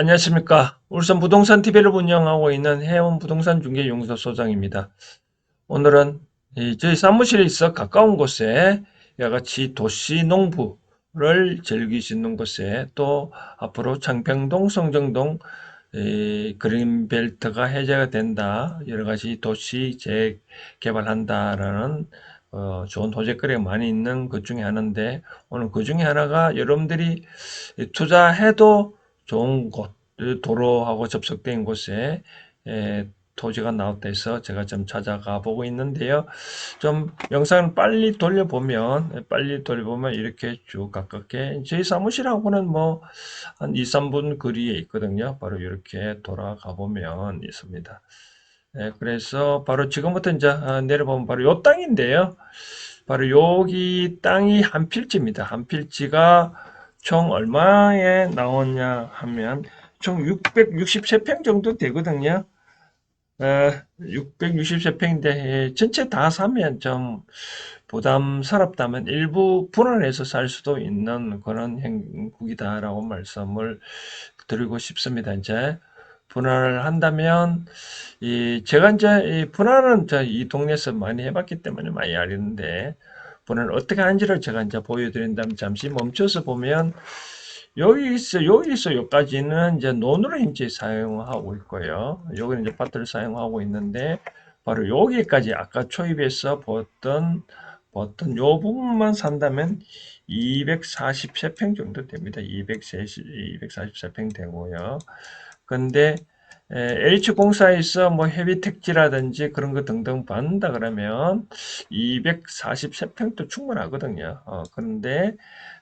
안녕하십니까. 울산 부동산 TV를 운영하고 있는 해운 부동산 중개연구소 소장입니다. 오늘은 이 저희 사무실에 있어 가까운 곳에 이와 같이 도시 농부를 즐기시는 곳에 또 앞으로 창평동, 성정동 이 그린벨트가 해제가 된다. 여러 가지 도시 재개발한다라는 어, 좋은 호재거리가 많이 있는 것 중에 하나인데 오늘 그 중에 하나가 여러분들이 투자해도 좋은 곳, 도로하고 접속된 곳에 에, 토지가 나왔다 해서 제가 좀 찾아가 보고 있는데요. 좀 영상을 빨리 돌려보면, 빨리 돌려보면 이렇게 쭉 가깝게, 저희 사무실하고는 뭐, 한 2, 3분 거리에 있거든요. 바로 이렇게 돌아가 보면 있습니다. 예, 그래서 바로 지금부터 이제 아, 내려보면 바로 요 땅인데요. 바로 여기 땅이 한 필지입니다. 한 필지가 총 얼마에 나오냐 하면 총 663평 정도 되거든요. 어, 663평인데 전체 다 사면 좀 부담스럽다면 일부 분할해서 살 수도 있는 그런 행국이다라고 말씀을 드리고 싶습니다. 이제 분할을 한다면 이 제가 이제 이 분할은 저이 동네에서 많이 해봤기 때문에 많이 아는데 분할 어떻게 하는지를 제가 이제 보여드린다면 잠시 멈춰서 보면 여기서 여기서 여기까지는 이제 논으로 현재 사용하고 있고요. 여기는 이제 밭을 사용하고 있는데 바로 여기까지 아까 초입에서 보던 보던 요 부분만 산다면 243평 정도 됩니다. 240, 244평 되고요. 근데 H공사에서 뭐 헤비 택지라든지 그런 거 등등 받는다 그러면 243평도 충분하거든요. 어, 그런데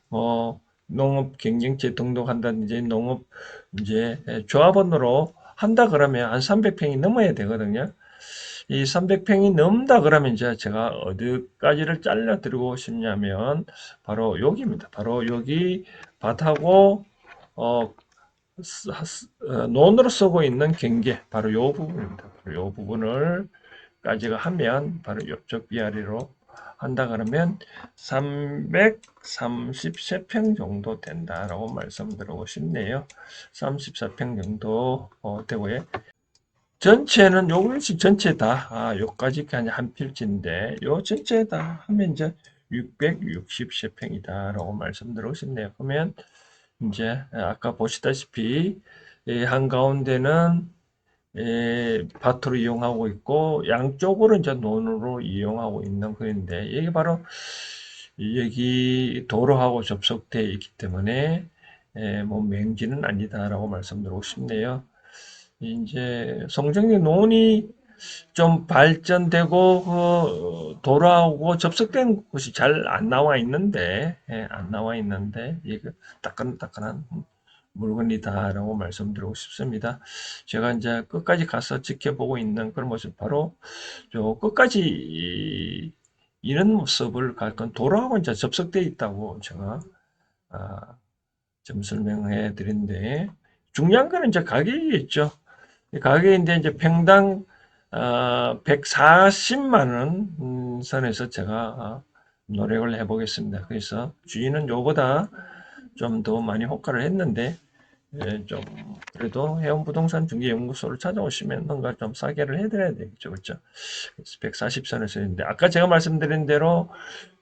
뭐 농업 경쟁체 등록한다든지 농업 이제 조합원으로 한다 그러면 한 300평이 넘어야 되거든요. 이 300평이 넘다 그러면 이제 제가 어디까지를 잘라 드리고 싶냐면 바로 여기입니다. 바로 여기 밭하고 어, 어, 논으로 쓰고 있는 경계 바로 요 부분입니다. 요 부분을 까지가 하면 바로 옆쪽 비아리로 한다 그러면 333평 정도 된다라고 말씀드리고 싶네요. 34평 정도 어, 되고요. 전체는 요것이 전체 다 아, 요까지 한 필지인데 요 전체 다 하면 이제 660세평이다라고 말씀드리고 싶네요. 그러면 이제 아까 보시다시피 한가운데는 밭으로 이용하고 있고 양쪽으로 이제 논으로 이용하고 있는 그인데 이게 바로 여기 도로하고 접속되어 있기 때문에 뭐 맹지는 아니다라고 말씀드리고 싶네요. 이제 성정리 논이 좀 발전되고 그 도로하고 접속된 곳이 잘 안 나와 있는데 예, 안 나와 있는데 이거 따끈따끈한 물건이다라고 말씀드리고 싶습니다. 제가 이제 끝까지 가서 지켜보고 있는 그런 모습 바로 저 끝까지 이런 모습을 갈건 도로하고 이제 접속되어 있다고 제가 아, 좀 설명해 드린데 중요한 거는 이제 가격이겠죠. 가격인데 이제 평당 어, 140만 원 음, 선에서 제가 어, 노력을 해보겠습니다. 그래서 주인은 요보다 좀 더 많이 호가를 했는데 예, 좀 그래도 해운 부동산 중개 연구소를 찾아오시면 뭔가 좀 싸게를 해드려야 되겠죠, 그렇죠? 140선에서 있는데 아까 제가 말씀드린 대로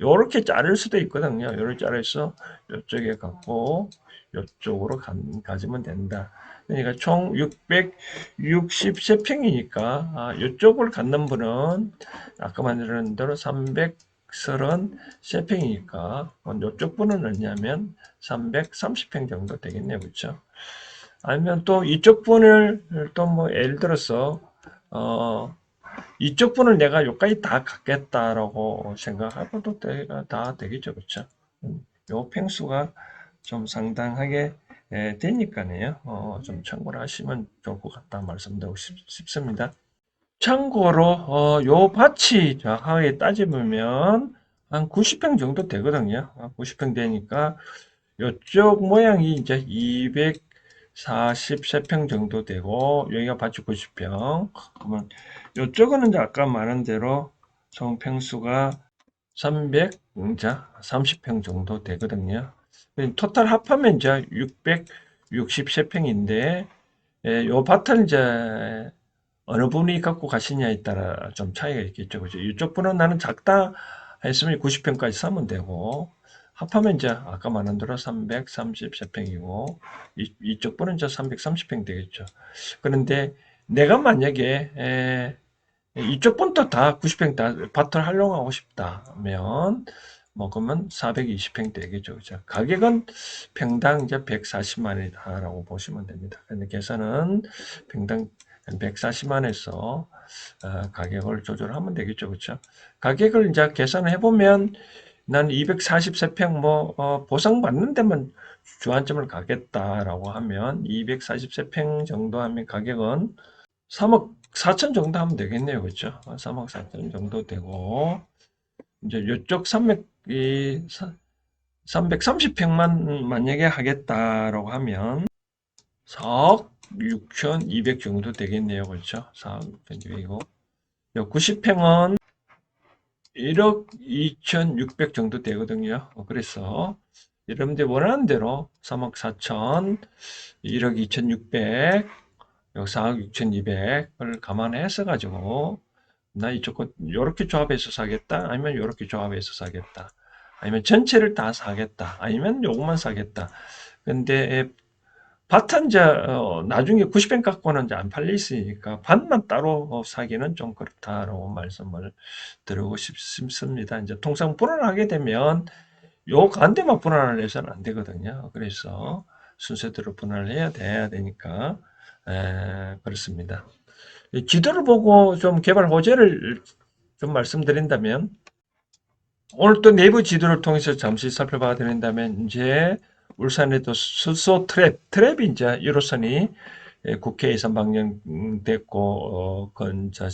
요렇게 자를 수도 있거든요. 요렇게 자르서 이쪽에 갖고 이쪽으로 가지면 된다. 그러니까 총 660세평이니까 아, 이쪽을 갖는 분은 아까 말한 대로 330세평이니까 이쪽 분은 얼냐면 330평 정도 되겠네요. 그렇죠? 아니면 또 이쪽 분을 또 뭐 예를 들어서 어 이쪽 분을 내가 여기까지 다 갖겠다라고 생각해도 다 되겠죠. 그렇죠? 음, 요 평수가 좀 상당하게 예, 되니까요. 어, 좀 참고를 하시면 좋을 것 같다 말씀드리고 싶, 습니다 참고로 어, 요 밭이 정확하게 따지면 한 90평 정도 되거든요. 90평 아, 되니까 이쪽 모양이 이제 243평 정도 되고 여기가 밭이 90평. 그러면 이쪽은 이제 아까 말한 대로 총 평수가 300, 자, 30평 정도 되거든요. 토탈 합하면 이제 63평인데 예, 요 밭을 이제 어느 분이 갖고 가시냐에 따라 좀 차이가 있겠죠. 그죠? 이쪽 분은 나는 작다 했으면 90평까지 사면 되고 합하면 이제 아까 말한 대로 333평이고 이, 이쪽 분은 이제 330평 되겠죠. 그런데 내가 만약에 에, 이쪽 분도 다 90평 다 밭을 활용하고 싶다면 뭐 그러면 420평 되겠죠. 그죠? 가격은 평당 이제 140만 원이다라고 보시면 됩니다. 근데 계산은 평당 140만에서 어, 가격을 조절하면 되겠죠. 그렇죠? 가격을 이제 계산을 해보면 난 243평 뭐 어, 보상받는 데만 주안점을 가겠다라고 하면 243평 정도 하면 가격은 3억 4천 정도 하면 되겠네요. 그렇죠? 3억 4천 정도 되고 이제 이쪽 산맥이 330평만 만약에 하겠다라고 하면 4억 6,200 정도 되겠네요. 그렇죠? 4억 6,200이고 90평은 1억 2,600 정도 되거든요. 어, 그래서 여러분들 원하는 대로 3억 4천, 1억 2,600, 4억 6,200을 감안해서 가지고 나 이쪽 거 요렇게 조합해서 사겠다. 아니면 요렇게 조합해서 사겠다. 아니면 전체를 다 사겠다. 아니면 요것만 사겠다. 근데 밭은 이제 어, 나중에 90엔 갖고는 이제 안 팔려 있으니까 밭만 따로 어, 사기는 좀 그렇다라고 말씀을 드리고 싶습니다. 이제 통상 불안하게 되면 요 간대만 분할을 해서는 안 되거든요. 그래서 순서대로 분할을 해야 돼야 되니까 에, 그렇습니다. 이 지도를 보고 좀 개발 호재를 좀 말씀드린다면 오늘 또 내부 지도를 통해서 잠시 살펴봐 드린다면 이제 울산에도 수소 트랩, 트랩이 이제 1호선이 국회 예산 방영됐고 어, 건자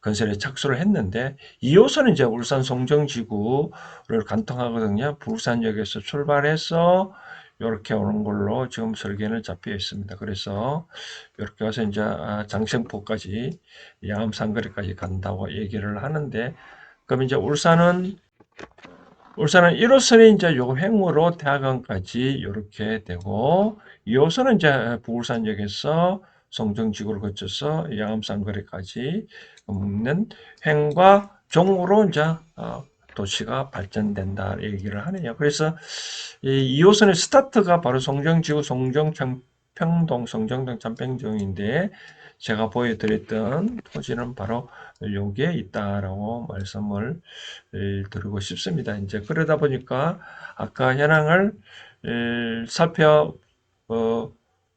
건설에 착수를 했는데 2호선은 이제 울산 송정지구를 관통하거든요. 부산역에서 출발해서 이렇게 오는 걸로 지금 설계는 잡혀 있습니다. 그래서 이렇게 와서 이제 아, 장생포까지 양암산거리까지 간다고 얘기를 하는데 그럼 이제 울산은 울산은 1호선이 이제 요 횡으로 대학원까지 이렇게 되고 2호선은 이제 부울산역에서 송정지구를 거쳐서 양암산거리까지 없는 횡과 종으로 이제 어, 도시가 발전된다 얘기를 하네요. 그래서 이 2호선의 스타트가 바로 송정지구, 송정, 평동, 송정동, 잠평동인데 제가 보여드렸던 토지는 바로 여기에 있다라고 말씀을 드리고 싶습니다. 이제 그러다 보니까 아까 현황을 살펴 어,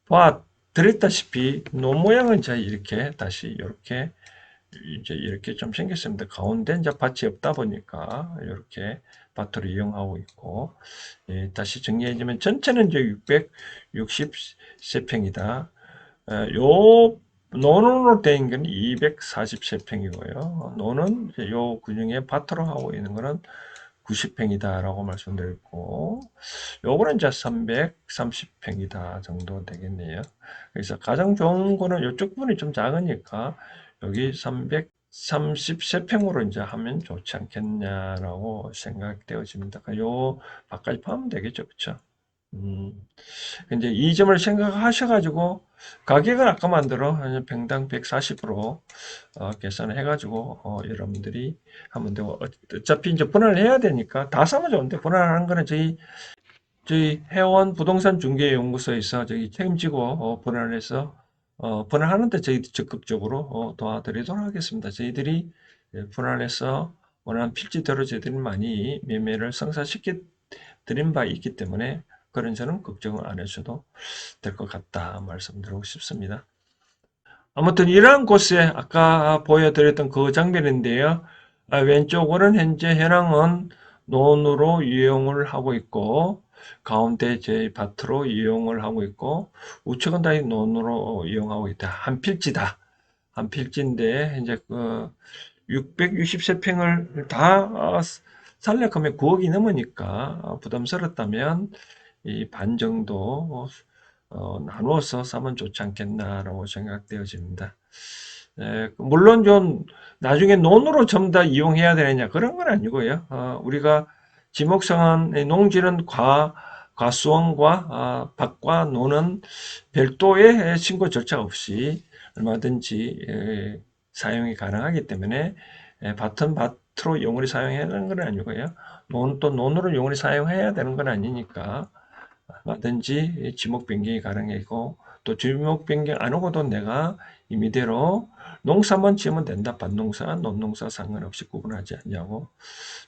봐 드렸다시피 노 모양은 자 이렇게 다시 이렇게 이제 이렇게 좀 생겼습니다. 가운데 이제 밭이 없다 보니까 이렇게 밭으로 이용하고 있고 예, 다시 정리해주면 전체는 이제 663평이다. 요 노는으로 된 건 243평이고요. 노는 요 근육에 밭으로 하고 있는 거는 90평이다라고 말씀드렸고, 요거는 이제 330평이다 정도 되겠네요. 그래서 가장 좋은 거는 이쪽 부분이 좀 작으니까 여기 333평으로 이제 하면 좋지 않겠냐라고 생각되어집니다. 요 밖까지 파면 되겠죠, 그쵸? 음, 이제 이 점을 생각하셔가지고 가격은 아까 만들어 평당 140으로 어, 계산을 해가지고 어, 여러분들이 하면 되고 어차피 이제 분할을 해야 되니까 다 사면 좋은데 분할하는 거는 저희 저희 회원 부동산 중개 연구소에서 저희 책임지고 어, 분할해서 어, 분할하는데 저희 적극적으로 어, 도와드리도록 하겠습니다. 저희들이 예, 분할해서 원하는 필지대로 저희들이 많이 매매를 성사시켜 드린 바 있기 때문에 그런 점은 걱정을 안 하셔도 될 것 같다 말씀드리고 싶습니다. 아무튼 이러한 곳에 아까 보여드렸던 그 장면인데요. 아, 왼쪽으로는 현재 현황은 논으로 이용을 하고 있고 가운데 제 밭으로 이용을 하고 있고 우측은 다 논으로 이용하고 있다. 한 필지다. 한 필지인데 이제 그 663평을 다 살려가면 9억이 넘으니까 부담스럽다면 이 반 정도 어, 나누어서 싸면 좋지 않겠나라고 생각되어집니다. 에, 물론 좀 나중에 논으로 전부 다 이용해야 되느냐 그런 건 아니고요. 어, 우리가 지목성은 농지는 과 과수원과 아, 밭과 노는 별도의 신고 절차 없이 얼마든지 에, 사용이 가능하기 때문에 에, 밭은 밭으로 용어리 사용해야 되는 건 아니고요. 논은 또 논으로 용어리 사용해야 되는 건 아니니까 얼마든지 지목 변경이 가능하고 또 지목 변경 안 하고도 내가 임의대로 농사만 지으면 된다. 밭농사, 논농사 상관없이 구분하지 않냐고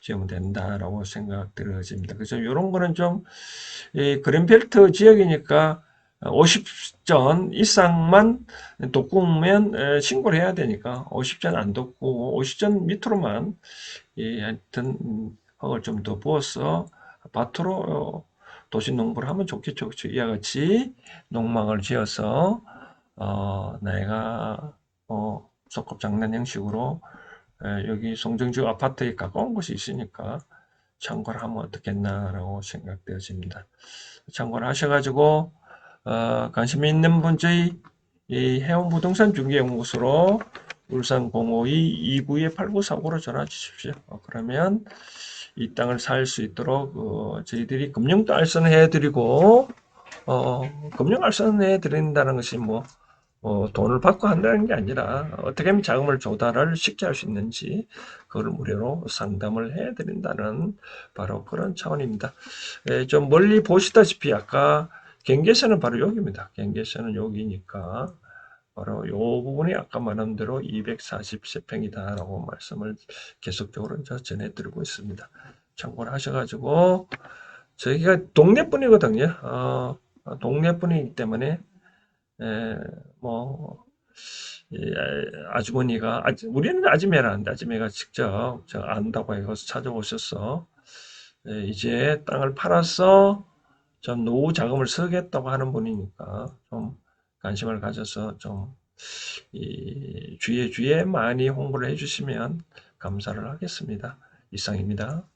지으면 된다라고 생각 들어집니다. 그래서 이런 거는 좀, 이 그린벨트 지역이니까 50전 이상만 돋구면 에, 신고를 해야 되니까 50전 안 돋고 50전 밑으로만 이 하여튼 음, 흙을 좀 더 부어서 밭으로 어, 도시 농부를 하면 좋겠죠. 그렇죠? 이와 같이 농막을 지어서 어, 내가 어, 소꿉 장난 형식으로 에, 여기 송정지구 아파트에 가까운 곳이 있으니까 참고를 하면 어떻겠나라고 생각되어집니다. 참고를 하셔가지고 어, 관심 있는 분 저희 이 해운 부동산 중개연구소로 울산 052 292-8949로 전화 주십시오. 어, 그러면 이 땅을 살 수 있도록 어, 저희들이 금융도 알선해 드리고 어, 금융 알선해 드린다는 것이 뭐 어, 돈을 받고 한다는 게 아니라 어떻게 하면 자금을 조달을 쉽게 할 수 있는지 그걸 무료로 상담을 해 드린다는 바로 그런 차원입니다. 예, 좀 멀리 보시다시피 아까 경계선은 바로 여기입니다. 경계선은 여기니까 바로 요 부분이 아까 말한 대로 240세평이다라고 말씀을 계속적으로 이제 전해드리고 있습니다. 참고를 하셔가지고 저희가 동네뿐이거든요. 어, 동네뿐이기 때문에 에, 뭐 이, 아주머니가 아주, 우리는 아지매라는데 아지매가 직접 저 안다고 해서 찾아오셔서 에, 이제 땅을 팔아서 좀 노후 자금을 쓰겠다고 하는 분이니까 좀 관심을 가져서 좀이 주위에 주위에 많이 홍보를 해주시면 감사를 하겠습니다. 이상입니다.